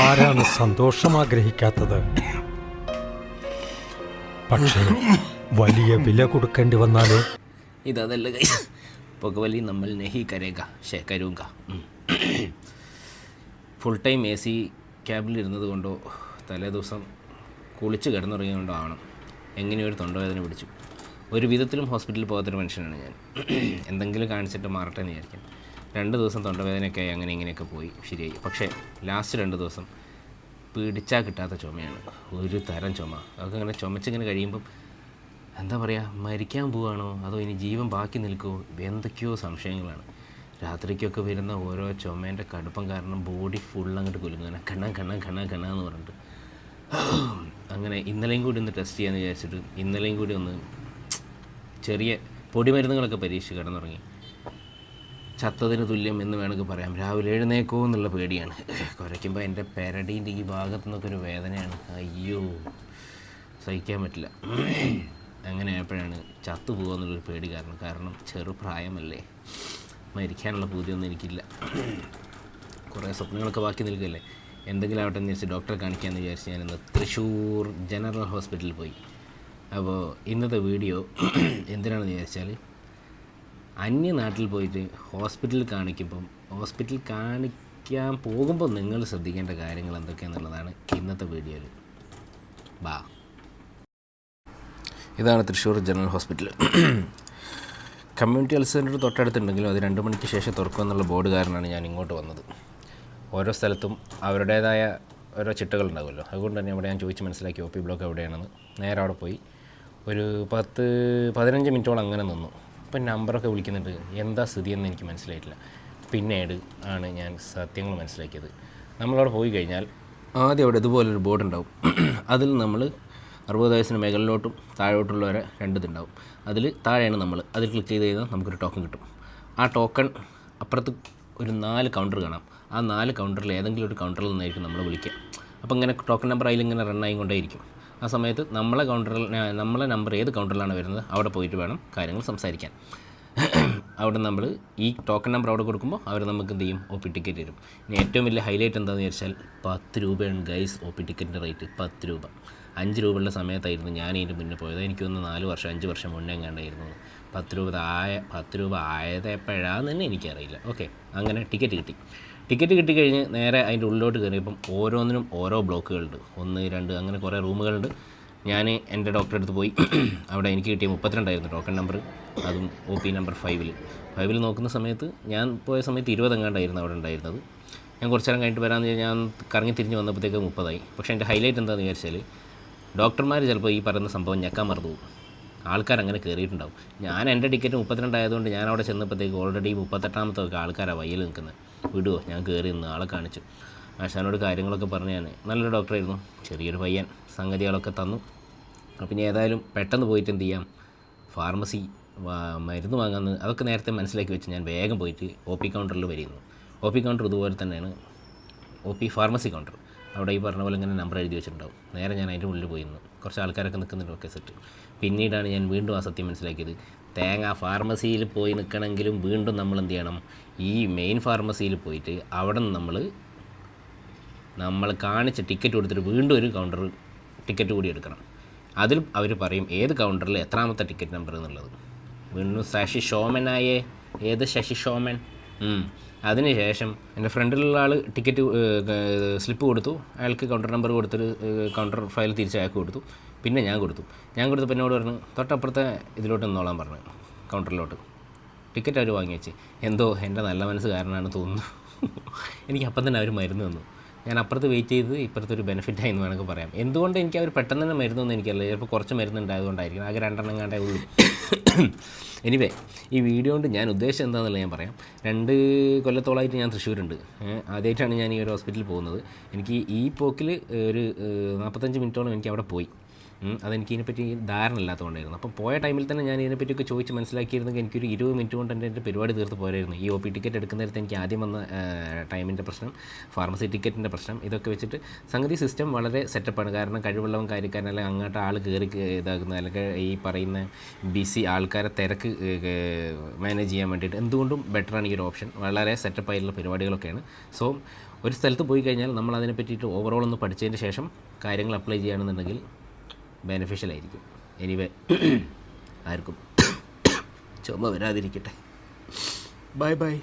ആരാണ് സന്തോഷം ആഗ്രഹിക്കാത്തത്? പക്ഷേ വലിയ വില കൊടുക്കേണ്ടി വന്നാലോ? ഇതല്ല പുകവലി നമ്മൾ നെഹി കരേക ഫുൾ ടൈം എ സി ക്യാബിലിരുന്നത് കൊണ്ടോ തലേ ദിവസം കുളിച്ച് കിടന്നുറങ്ങിയതുകൊണ്ടോ ആവണം. എങ്ങനെയൊരു തൊണ്ടവേദന പിടിച്ചു. ഒരു വിധത്തിലും ഹോസ്പിറ്റലിൽ പോകാത്തൊരു മനുഷ്യനാണ് ഞാൻ. എന്തെങ്കിലും കാണിച്ചിട്ട് മാറട്ടെ എന്ന് വിചാരിക്കും രണ്ട് ദിവസം തൊണ്ടവേദനയൊക്കെ അങ്ങനെ ഇങ്ങനെയൊക്കെ പോയി ശരിയായി. പക്ഷേ ലാസ്റ്റ് രണ്ട് ദിവസം പിടിച്ചാൽ കിട്ടാത്ത ചുമയാണ്. ഒരു തരം ചുമ. അതൊക്കെ ഇങ്ങനെ ചുമച്ചിങ്ങനെ കഴിയുമ്പം എന്താ പറയുക മരിക്കാൻ പോവുകയാണോ അതോ ഇനി ജീവൻ ബാക്കി നിൽക്കുമോ എന്തൊക്കെയോ സംശയങ്ങളാണ്. രാത്രിക്കൊക്കെ വരുന്ന ഓരോ ചുമേന്റെ കടുപ്പം കാരണം ബോഡി ഫുൾ അങ്ങോട്ട് കുലുങ്ങനെ കണ്ണ കണ്ണ കണ്ണ കണ്ണ എന്ന് പറഞ്ഞിട്ട്. അങ്ങനെ ഇന്നലെയും കൂടി ഒന്ന് ടെസ്റ്റ് ചെയ്യാമെന്ന് വിചാരിച്ചിട്ട് ഇന്നലെയും കൂടി ഒന്ന് ചെറിയ പൊടിമരുന്നുകളൊക്കെ പരീക്ഷിച്ച് കിടന്നുറങ്ങി. ചത്തതിന് തുല്യം എന്ന് വേണമെങ്കിൽ പറയാം. രാവിലെ എഴുന്നേക്കോ എന്നുള്ള പേടിയാണ്. കുറയ്ക്കുമ്പോൾ എന്റെ പെരടീന്റെ ഈ ഭാഗത്തു നിന്നൊക്കെ ഒരു വേദനയാണ്. അയ്യോ സഹിക്കാൻ പറ്റില്ല. അങ്ങനെ ആയപ്പോഴാണ് ചത്തു പോകുമെന്നുള്ളൊരു പേടി കാരണം. കാരണം ചെറുപ്രായമല്ലേ മരിക്കാനുള്ള പൂതിയൊന്നും എനിക്കില്ല. കുറേ സ്വപ്നങ്ങളൊക്കെ ബാക്കി നിൽക്കുകയല്ലേ. എന്തെങ്കിലും ആവട്ടെ എന്ന് വിചാരിച്ച് ഡോക്ടറെ കാണിക്കാമെന്ന് വിചാരിച്ച് ഞാനിന്ന് തൃശ്ശൂർ ജനറൽ ഹോസ്പിറ്റലിൽ പോയി. അപ്പോൾ ഇന്നത്തെ വീഡിയോ എന്തിനാണെന്ന് വിചാരിച്ചാൽ അന്യനാട്ടിൽ പോയിട്ട് ഹോസ്പിറ്റലിൽ കാണിക്കുമ്പം ഹോസ്പിറ്റൽ കാണിക്കാൻ പോകുമ്പോൾ നിങ്ങൾ ശ്രദ്ധിക്കേണ്ട കാര്യങ്ങൾ എന്തൊക്കെയാണെന്നുള്ളതാണ് ഇന്നത്തെ വീഡിയോയിൽ. ബാ. ഇതാണ് Thrissur general hospital. Community health centre തൊട്ടടുത്തുണ്ടെങ്കിലും അത് രണ്ട് മണിക്ക് ശേഷം തുറക്കുമെന്നുള്ള ബോർഡ് കാരണമാണ് ഞാൻ ഇങ്ങോട്ട് വന്നത്. ഓരോ സ്ഥലത്തും അവരുടേതായ ഓരോ ചിട്ടകളുണ്ടാകുമല്ലോ. അതുകൊണ്ട് തന്നെ അവിടെ ഞാൻ ചോദിച്ച് മനസ്സിലാക്കി ഒ പി ബ്ലോക്ക് എവിടെയാണെന്ന് നേരെ അവിടെ പോയി ഒരു പത്ത് പതിനഞ്ച് മിനിറ്റോളം അങ്ങനെ നിന്നു. അപ്പം നമ്പറൊക്കെ വിളിക്കുന്നുണ്ട്. എന്താ സ്ഥിതിയെന്ന് എനിക്ക് മനസ്സിലായിട്ടില്ല. പിന്നീട് ആണ് ഞാൻ സത്യങ്ങൾ മനസ്സിലാക്കിയത്. നമ്മളവിടെ പോയി കഴിഞ്ഞാൽ ആദ്യം അവിടെ ഇതുപോലൊരു ബോർഡ് ഉണ്ടാവും. അതിൽ നമ്മൾ അറുപത് വയസ്സിന് മുകളിലോട്ടും താഴോട്ടുള്ളവരെ രണ്ടിതുണ്ടാവും. അതിൽ താഴെയാണ് നമ്മൾ. അതിൽ ക്ലിക്ക് ചെയ്ത് കഴിഞ്ഞാൽ നമുക്കൊരു ടോക്കൺ കിട്ടും. ആ ടോക്കൺ അപ്പുറത്ത് ഒരു നാല് കൗണ്ടർ കാണാം. ആ നാല് കൗണ്ടറിൽ ഏതെങ്കിലും ഒരു കൗണ്ടറിൽ നിന്നായിരിക്കും നമ്മൾ വിളിക്കുക. അപ്പോൾ ഇങ്ങനെ ടോക്കൺ നമ്പർ അതിലിങ്ങനെ റൺ ആയിക്കൊണ്ടേയിരിക്കും. ആ സമയത്ത് നമ്മളെ കൗണ്ടറിൽ നമ്മളെ നമ്പർ ഏത് കൗണ്ടറിലാണ് വരുന്നത്? അവിടെ പോയിട്ട് വേണം കാര്യങ്ങൾ സംസാരിക്കാൻ. അവിടെ നമ്മൾ ഈ ടോക്കൺ നമ്പർ അവിടെ കൊടുക്കുമ്പോൾ അവർ നമുക്ക് എന്ത് ചെയ്യും? ഒ പി ടിക്കറ്റ് തരും. ഇനി ഏറ്റവും വലിയ ഹൈലൈറ്റ് എന്താണെന്ന് വിചാരിച്ചാൽ പത്ത് രൂപയാണ് ഗൈസ് ഒ പി ടിക്കറ്റിന്റെ റേറ്റ് പത്ത് രൂപ. അഞ്ച് രൂപയുള്ള സമയത്തായിരുന്നു ഞാൻ ഇതിന്റെ മുന്നേ പോയത്. എനിക്ക് തോന്നുന്നു നാല് വർഷം അഞ്ച് വർഷം മുന്നേ എങ്ങാണ്ടായിരുന്നു പത്ത് രൂപ ആയ പത്ത് രൂപ ആയത് എപ്പോഴാന്ന് തന്നെ എനിക്കറിയില്ല. ഓക്കെ അങ്ങനെ ടിക്കറ്റ് കിട്ടി. ടിക്കറ്റ് കിട്ടിക്കഴിഞ്ഞ് നേരെ അതിന്റെ ഉള്ളിലോട്ട് കയറിയപ്പം ഓരോന്നിനും ഓരോ ബ്ലോക്കുകളുണ്ട്. ഒന്ന് രണ്ട് അങ്ങനെ കുറേ റൂമുകളുണ്ട്. ഞാൻ എന്റെ ഡോക്ടറെ അടുത്ത് പോയി. അവിടെ എനിക്ക് കിട്ടിയ മുപ്പത്തിരണ്ടായിരുന്നു ടോക്കൺ നമ്പർ. അതും ഒ പി നമ്പർ ഫൈവിൽ ഫൈവിൽ നോക്കുന്ന സമയത്ത് ഞാൻ പോയ സമയത്ത് ഇരുപതെങ്ങാണ്ടായിരുന്നു അവിടെ ഉണ്ടായിരുന്നത്. ഞാൻ കുറച്ച് നേരം കഴിഞ്ഞിട്ട് വരാമെന്ന് ഞാൻ കറങ്ങി തിരിഞ്ഞ് വന്നപ്പോഴത്തേക്ക് മുപ്പതായി. പക്ഷേ എന്റെ ഹൈലൈറ്റ് എന്താണെന്ന് വിചാരിച്ചാൽ ഡോക്ടർമാർ ചിലപ്പോൾ ഈ പറയുന്ന സംഭവം ഞെക്കാൻ മറന്നു ആൾക്കാർ അങ്ങനെ കയറിയിട്ടുണ്ടാവും ഞാൻ എന്റെ ടിക്കറ്റ് മുപ്പത്തിരണ്ടായതുകൊണ്ട് ഞാൻ അവിടെ ചെന്നപ്പോഴത്തേക്ക് ഓൾറെഡി മുപ്പത്തെട്ടാമത്തെ ഒക്കെ ആൾക്കാരാണ് വയ്യിൽ നിൽക്കുന്നത്. വിടുവോ? ഞാൻ കയറി നിന്ന് ആളെ കാണിച്ചു. ആശാനോട് കാര്യങ്ങളൊക്കെ പറഞ്ഞു ഞാൻ നല്ലൊരു ഡോക്ടറായിരുന്നു. ചെറിയൊരു പയ്യൻ. സംഗതികളൊക്കെ തന്നു. അപ്പം ഇനി ഏതായാലും പെട്ടെന്ന് പോയിട്ട് എന്ത് ചെയ്യാം? ഫാർമസി മരുന്ന് വാങ്ങാമെന്ന് അതൊക്കെ നേരത്തെ മനസ്സിലാക്കി വെച്ച് ഞാൻ വേഗം പോയിട്ട് ഒ പി കൗണ്ടറിൽ വരുന്നു. ഒ പി കൗണ്ടർ ഇതുപോലെ തന്നെയാണ്. O P pharmacy counter. അവിടെ ഈ പറഞ്ഞ പോലെ ഇങ്ങനെ നമ്പർ എഴുതി വെച്ചിട്ടുണ്ടാവും. നേരെ ഞാൻ അതിന്റെ ഉള്ളിൽ പോയി നിന്ന്. കുറച്ച് ആൾക്കാരൊക്കെ നിൽക്കുന്നുണ്ട് ഒക്കെ സെറ്റ് പിന്നീടാണ് ഞാൻ വീണ്ടും ആ സത്യം മനസ്സിലാക്കിയത്. തേങ്ങ ഫാർമസിയിൽ പോയി നിൽക്കണമെങ്കിലും വീണ്ടും നമ്മൾ എന്ത് ചെയ്യണം? ഈ മെയിൻ ഫാർമസിയിൽ പോയിട്ട് അവിടെ നിന്ന് നമ്മൾ നമ്മൾ കാണിച്ച ടിക്കറ്റ് കൊടുത്തിട്ട് വീണ്ടും ഒരു കൗണ്ടർ ടിക്കറ്റ് കൂടി എടുക്കണം. അതിൽ അവർ പറയും ഏത് കൗണ്ടറിൽ എത്രാമത്തെ ടിക്കറ്റ് നമ്പർ എന്നുള്ളത്. വീണ്ടും ശശി ഷോമനായേ ഏത് ശശി ഷോമൻ. അതിനുശേഷം എന്റെ ഫ്രണ്ടിലുള്ള ആൾ ടിക്കറ്റ് സ്ലിപ്പ് കൊടുത്തു. അയാൾക്ക് കൗണ്ടർ നമ്പർ കൊടുത്തൊരു കൗണ്ടർ ഫയൽ തിരിച്ച് അയാൾക്ക് കൊടുത്തു. പിന്നെ ഞാൻ കൊടുത്തു. ഞാൻ കൊടുത്തപ്പോൾ എന്നോട് പറഞ്ഞു തൊട്ടപ്പുറത്തെ ഇതിലോട്ട് നിന്നോളാൻ പറഞ്ഞു കൗണ്ടറിലോട്ട് ടിക്കറ്റ് അവർ വാങ്ങി വെച്ച്. എന്തോ എന്റെ നല്ല മനസ്സ് കാരണമാണ് തോന്നുന്നു. എനിക്ക് അപ്പം തന്നെ അവർ മരുന്ന് തന്നു. ഞാൻ അപ്പുറത്ത് വെയിറ്റ് ചെയ്ത് ഇപ്പുറത്തെ ഒരു ബെനിഫിറ്റ് ആയി എന്ന് വേണമെങ്കിൽ പറയാം. എന്തുകൊണ്ട് എനിക്ക് അവർ പെട്ടെന്ന് തന്നെ മരുന്നൊന്നും എനിക്കല്ല ചിലപ്പോൾ കുറച്ച് മരുന്ന് ഉണ്ടായതുകൊണ്ടായിരിക്കും. ആകെ രണ്ടെണ്ണം കണ്ടേ ഉള്ളൂ. എനിവേ ഈ വീഡിയോ കൊണ്ട് ഞാൻ ഉദ്ദേശം എന്താണെന്നുള്ളത് ഞാൻ പറയാം. രണ്ട് കൊല്ലത്തോളമായിട്ട് ഞാൻ തൃശ്ശൂരുണ്ട്. ആദ്യമായിട്ടാണ് ഞാൻ ഈ ഒരു ഹോസ്പിറ്റലിൽ പോകുന്നത്. എനിക്ക് ഈ പോക്കിൽ ഒരു നാൽപ്പത്തഞ്ച് മിനിറ്റോളം എനിക്ക് അവിടെ പോയി. അതെനിക്ക് ഇതിനെപ്പറ്റി ധാരണ ഇല്ലാത്തതുകൊണ്ടായിരുന്നു അപ്പോൾ പോയ ടൈമിൽ തന്നെ ഞാൻ ഇതിനെപ്പറ്റിയൊക്കെ ചോദിച്ച് മനസ്സിലാക്കിയിരുന്നെങ്കിൽ എനിക്കൊരു ഇരുപത് മിനിറ്റ് കൊണ്ട് എന്റെ എന്റെ പരിപാടി തീർത്ത് പോരായിരുന്നു. ഈ ഒ പി ടിക്കറ്റ് എടുക്കുന്നിടത്ത് എനിക്ക് ആദ്യം വന്ന ടൈമിന്റെ പ്രശ്നം ഫാർമസി ടിക്കറ്റിന്റെ പ്രശ്നം ഇതൊക്കെ വെച്ചിട്ട് സംഗതി സിസ്റ്റം വളരെ സെറ്റപ്പാണ് കാരണം കഴിവുള്ളവൻ കാര്യക്കാരൻ അല്ലെങ്കിൽ അങ്ങോട്ട് ആൾ കയറി ഇതാക്കുന്ന അല്ലെങ്കിൽ ഈ പറയുന്ന ബിസി ആൾക്കാരെ തിരക്ക് മാനേജ് ചെയ്യാൻ വേണ്ടിയിട്ട് എന്തുകൊണ്ടും ബെറ്ററാണ് ഈ ഒരു ഓപ്ഷൻ വളരെ സെറ്റപ്പായിട്ടുള്ള പരിപാടികളൊക്കെയാണ്. സോ ഒരു സ്ഥലത്ത് പോയി കഴിഞ്ഞാൽ നമ്മൾ അതിനെ പറ്റിയിട്ട് ഓവറോൾ ഒന്ന് പഠിച്ചതിന് ശേഷം കാര്യങ്ങൾ അപ്ലൈ ചെയ്യുകയാണെന്നുണ്ടെങ്കിൽ ബെനിഫിഷ്യൽ ആയിരിക്കും. എനിവേ ആർക്കും ചുമ വരാതിരിക്കട്ടെ. Bye bye